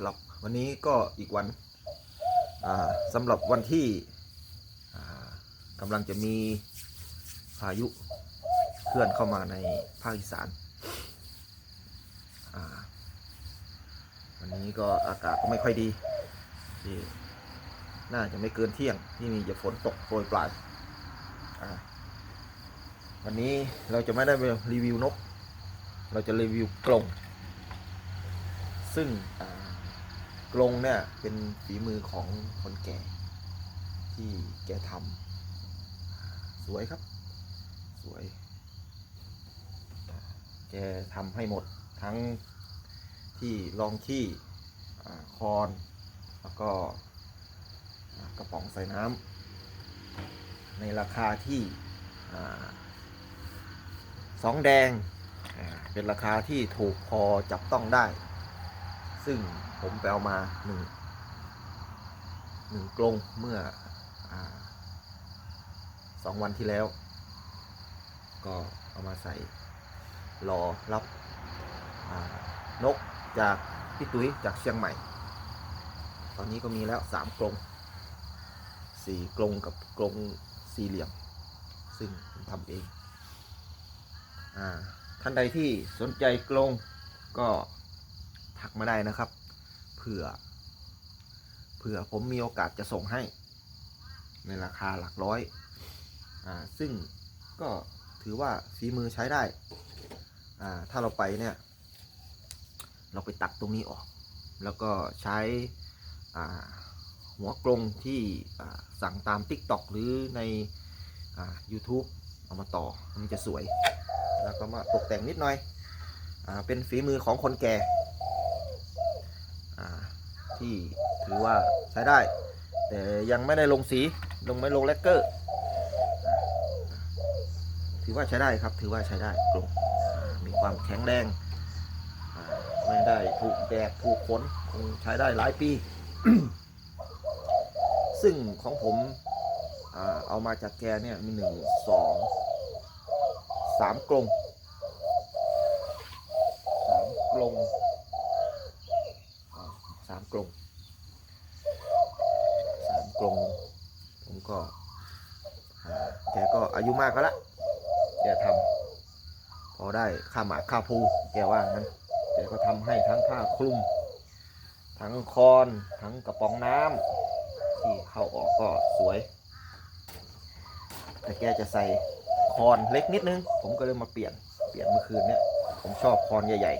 ครับวันนี้ก็อีกวันสำหรับวันที่กำลังจะมีพายุเคลื่อนเข้ามาในภาคอีสานวันนี้ก็อากาศก็ไม่ค่อยดีที่น่าจะไม่เกินเที่ยงที่มีจะฝนตกโปรยปลายวันนี้เราจะไม่ได้ไปรีวิวนก เราจะรีวิวกรงซึ่งอ่า กรงเนี่ยเป็นฝีมือของคนแก่ ที่แกทำสวยครับ สวย แกทำให้หมดทั้งที่รองขี้อ่คอนแล้วก็กระป๋องใส่น้ำในราคาที่อสองแดง เป็นราคาที่ถูกพอจับต้องได้ ซึ่งผมไปเอามาหนึ่งหนึ่งกรงเมื่ออสองวันที่แล้ว ก็เอามาใส่รอรับนกจากพี่ตุ้ยจากเชียงใหม่ ตอนนี้ก็มีแล้วสามกรงสี่กรงกับกรงสี่เหลี่ยม ซึ่งผมทำเองอท่านใดที่สนใจกรงก็ ทักมาได้นะครับ เผื่อ เผื่อผมมีโอกาสจะส่งให้ ในราคาหลักร้อย อ่า ซึ่งก็ถือว่าฝีมือใช้ได้ อ่า ถ้าเราไปเนี่ย เราไปตัดตรงนี้ออก แล้วก็ใช้ อ่า หัวกลงที่สั่งตาม TikTok หรือใน อ่า YouTube เอามาต่อ มันจะสวย แล้วก็มาตกแต่งนิดหน่อย อ่า เป็นฝีมือของคนแก่ ที่ถือว่าใช้ได้ แต่ยังไม่ได้ลงสีลงไม่ลงแลกเกอร์ ถือว่าใช้ได้ครับถือว่าใช้ได้กลมอ่ามีความแข็งแรงไม่ได้ถูกแดดถูกฝนคงใช้ได้หลายปี ซึ่งของผมเอามาจากแกเนี่ยมีหนึ่งสองสามกรงสามกรงามกรงสามกรงผมก็แกก็อายุมากแล้วละแกทำพอได้ค่าหมากค่าภูแกว่างั้นแกก็ทำให้ทั้งผ้าคลุม ทั้งคอนทั้งกระป๋องน้ำที่เข้าออกก็สวย แต่แกจะใส่คอนเล็กนิดนึง ผมก็เลยมาเปลี่ยนเปลี่ยนเมื่อคืนเนี่ยผมชอบคอนใหญ่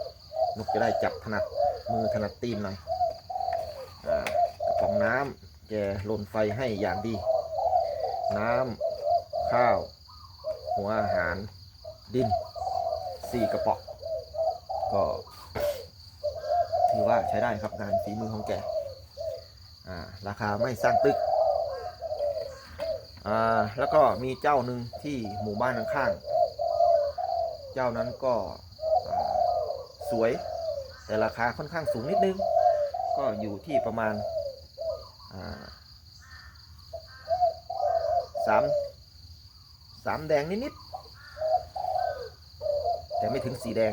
ๆนกจะได้จับถนัด มือถนัดตีนหน่อยกระป๋องน้ำแกลนไฟให้อย่างดี น้ำข้าว หัวอาหาร ดินสี่กระป๋องก็ถือว่าใช้ได้ครับงานฝีมือของแกราคาไม่สร้างตึก แล้วก็มีเจ้าหนึ่งที่หมู่บ้านข้างๆ เจ้านั้นก็สวย แต่ราคาค่อนข้างสูงนิดนึง ก็อยู่ที่ประมาณสามสามแดงนิดๆแต่ไม่ถึงสีแดง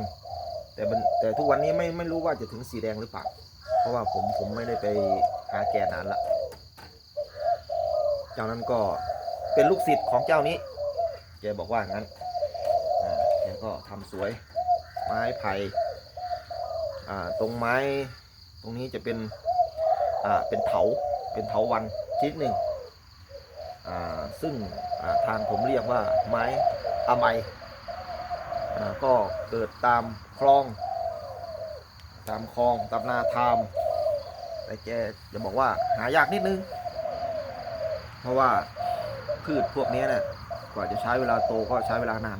แต่แต่ทุกวันนี้ไม่ไม่รู้ว่าจะถึงสีแดงหรือเปล่าเพราะว่าผมผมไม่ได้ไปหาแกนานละเจ้านั้นก็เป็นลูกศิษย์ของเจ้านี้แกบอกว่างั้นแกก็ทำสวยไม้ไผ่ ตรงไม้ตรงนี้จะเป็นเป็นเถาเป็นเถาวันชนิดหนึ่งซึ่งทางผมเรียกว่าไม้อาไมาก็เกิดตามคลอง ตามคลองตามนาทามแต่แกจะบอกว่าหายากนิดนึง เพราะว่าพืชพวกนี้เนี่ยกว่าจะใช้เวลาโตก็ใช้เวลานาน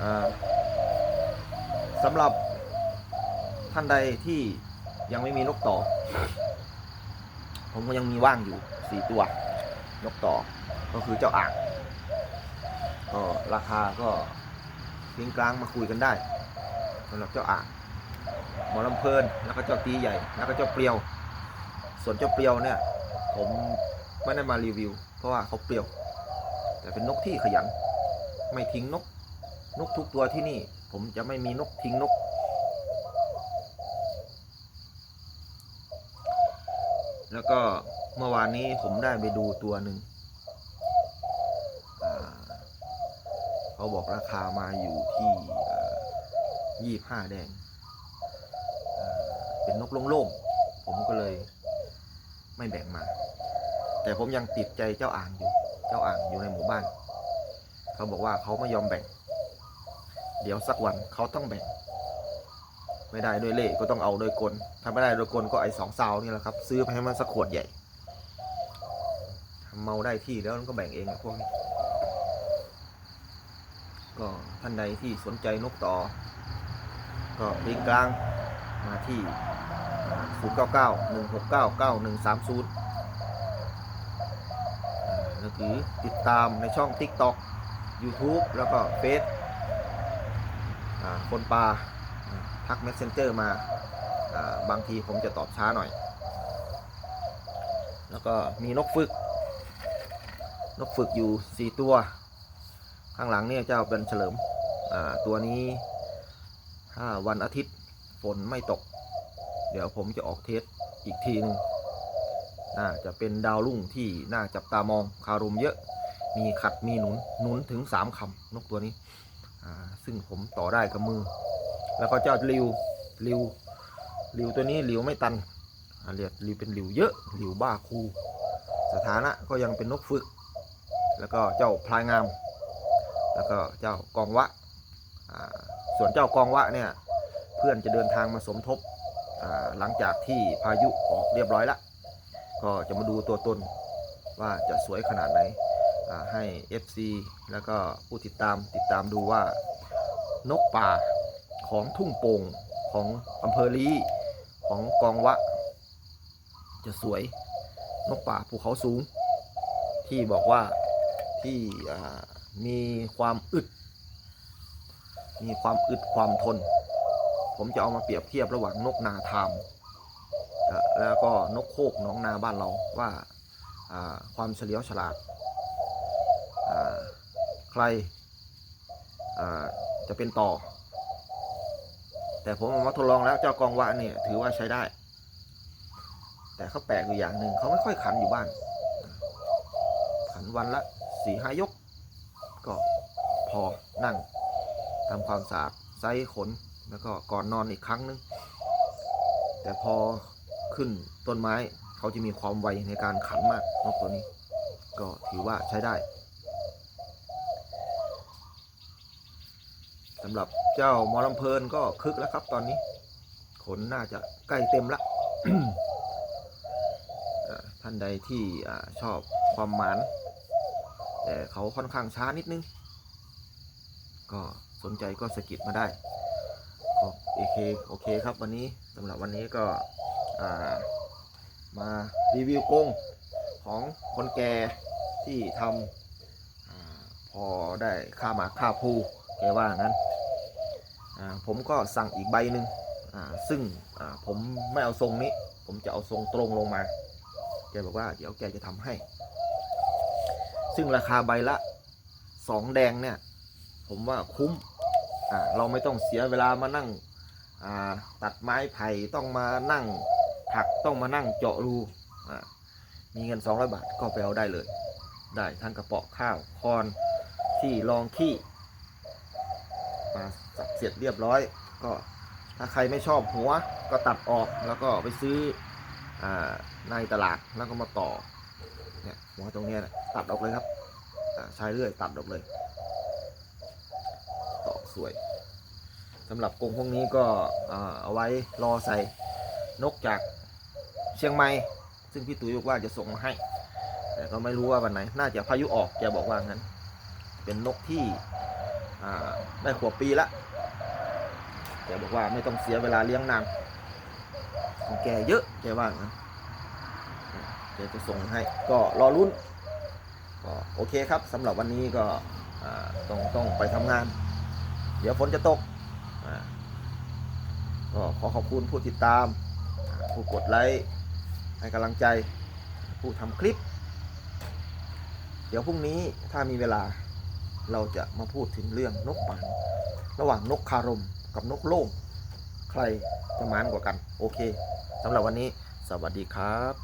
อ่า สำหรับท่านใดที่ยังไม่มีนกต่อ ผมก็ยังมีว่างอยู่สี่ตัวนกต่อ ก็คือเจ้าอ่างก็ราคาก็กลางกลางมาคุยกันได้สำหรับเจ้าอ่างหมอลำเพลินแล้วก็เจ้าตีใหญ่ แล้วก็เจ้าเปรียว ส่วนเจ้าเปรียวเนี่ย ผมไม่ได้มารีวิว เพราะว่าเขาเปรียว แต่เป็นนกที่ขยัน ไม่ทิ้งนก นกทุกตัวที่นี่ ผมจะไม่มีนกทิ้งนก แล้วก็เมื่อวานนี้ผมได้ไปดูตัวหนึ่งเขาบอกราคามาอยู่ที่ยี่ห้าแดง เป็นนกโล่งๆ ผมก็เลยไม่แบ่งมา แต่ผมยังติดใจเจ้าอ่างอยู่ เจ้าอ่างอยู่ในหมู่บ้าน เขาบอกว่าเขาไม่ยอมแบ่ง เดี๋ยวสักวันเขาต้องแบ่งไม่ได้ด้วยเล่ก็ต้องเอาโดยกลถ้าไม่ได้โดยกลก็ไอ้สองซาวนี่แหละครับ ซื้อไปให้มันสักขวดใหญ่ทำเมาได้ที่แล้วมันก็แบ่งเองอะพวกนี้ ก็ท่านใดที่สนใจนกต่อ ก็ลิงก์กลางมาที่ 0 9 9 1 6 9 9 1 3 0หรือติดตามในช่อง TikTok YouTube แล้วก็เฟซ คนปลาทัก Messenger มาอ่าบางทีผมจะตอบช้าหน่อย แล้วก็มีนกฝึก นกฝึกอยู่ 4 ตัว ข้างหลังเนี่ยเจ้าเป็นเฉลิมตัวนี้ถ้าวันอาทิตย์ฝนไม่ตก เดี๋ยวผมจะออกเทสอีกทีนึงน่าจะเป็นดาวรุ่งที่น่าจับตามองคารมเยอะ มีขัดมีหนุนหนุนถึงสามคำนกตัวนี้ ซึ่งผมต่อได้กับมือ แล้วก็เจ้าริวริวริวตัวนี้ริวไม่ตันเรียกริวเป็นริวเยอะริวบ้าคู สถานะก็ยังเป็นนกฝึก แล้วก็เจ้าพลายงาม แล้วก็เจ้ากองวะ ส่วนเจ้ากองวะเนี่ยเพื่อนจะเดินทางมาสมทบหลังจากที่พายุออกเรียบร้อยแล้วก็จะมาดูตัวตนว่าจะสวยขนาดไหนให้ FC แล้วก็ผู้ติดตามติดตามดูว่า นกป่าของทุ่งโป่งของอำเภอลีของกองวะ จะสวยนกป่าภูเขาสูง ที่บอกว่าที่มีความอึด มีความอึดความทน ผมจะเอามาเปรียบเทียบระหว่างนกนาทาม แล้วก็นกโคกน้องนาบ้านเราว่าความเฉลียวฉลาดใคร จะเป็นต่อ แต่ผมเอามาทดลองแล้วเจ้ากองวะเนี่ยถือว่าใช้ได้ แต่เขาแปลกอยู่อย่างหนึ่งเขาไม่ค่อยขันอยู่บ้าน ขันวันละสี่ห้ายก ก็พอนั่งทำความสะอาดไซขนแล้วก็ก่อนนอนอีกครั้งนึง แต่พอขึ้นต้นไม้เขาจะมีความไวในการขันมากนกตัวนี้ ก็ถือว่าใช้ได้ สำหรับเจ้าหมอลำเพลินก็คึกแล้วครับตอนนี้ ขนน่าจะใกล้เต็มละท่านใดที่ชอบความหมานแต่เขาค่อนข้างช้านิดนึง ก็สนใจก็สะกิดมาได้ก็โอเคโอเคครับวันนี้สำหรับวันนี้ก็มารีวิวกงของคนแก่ที่ทำอพอได้ค่าหมากค่าภูแกว่างั้น ผมก็สั่งอีกใบหนึ่งซึ่งผมไม่เอาทรงนี้ ผมจะเอาทรงตรงลงมาแกบอกว่าเดี๋ยวแกจะทำให้ ซึ่งราคาใบละสองแดงเนี่ย ผมว่าคุ้มเราไม่ต้องเสียเวลามานั่งตัดไม้ไผ่ต้องมานั่งถักต้องมานั่งเจาะรูมีเงิน 200 บาทก็ไปเอาได้เลย ได้ทั้งกระเป๋าข้าวคอนที่รองขี้ สับเสร็จเรียบร้อย ก็ถ้าใครไม่ชอบหัวก็ตัดออกแล้วก็ไปซื้ออในตลาดแล้วก็มาต่อเนี่ยหัวตรงนี้นะตัดออกเลยครับใช้เรื่อยตัดออกเลยต่อสวยสำหรับกรงพวกนี้ก็เอาไว้รอใส่นกจากเชียงใหม่ซึ่งพี่ตุ๋ยบอกว่าจะส่งมาให้ แต่ก็ไม่รู้ว่าวันไหน น่าจะพายุออกแกบอกว่างั้น เป็นนกที่ ได้ขวบปีละแกบอกว่าไม่ต้องเสียเวลาเลี้ยงนานของแกเยอะแกว่างั้นแกจะส่งให้ก็รอรุ่นก็โอเคครับสำหรับวันนี้ก็ต้องต้องไปทำงาน เดี๋ยวฝนจะตกก็ขอขอบคุณผู้ติดตาม ผู้กดไลค์ให้กำลังใจผู้ทำคลิป เดี๋ยวพรุ่งนี้ถ้ามีเวลา เราจะมาพูดถึงเรื่องนกปานระหว่างนกคารมกับนกโล่งใครจะมานกว่ากัน โอเคสำหรับวันนี้ สวัสดีครับ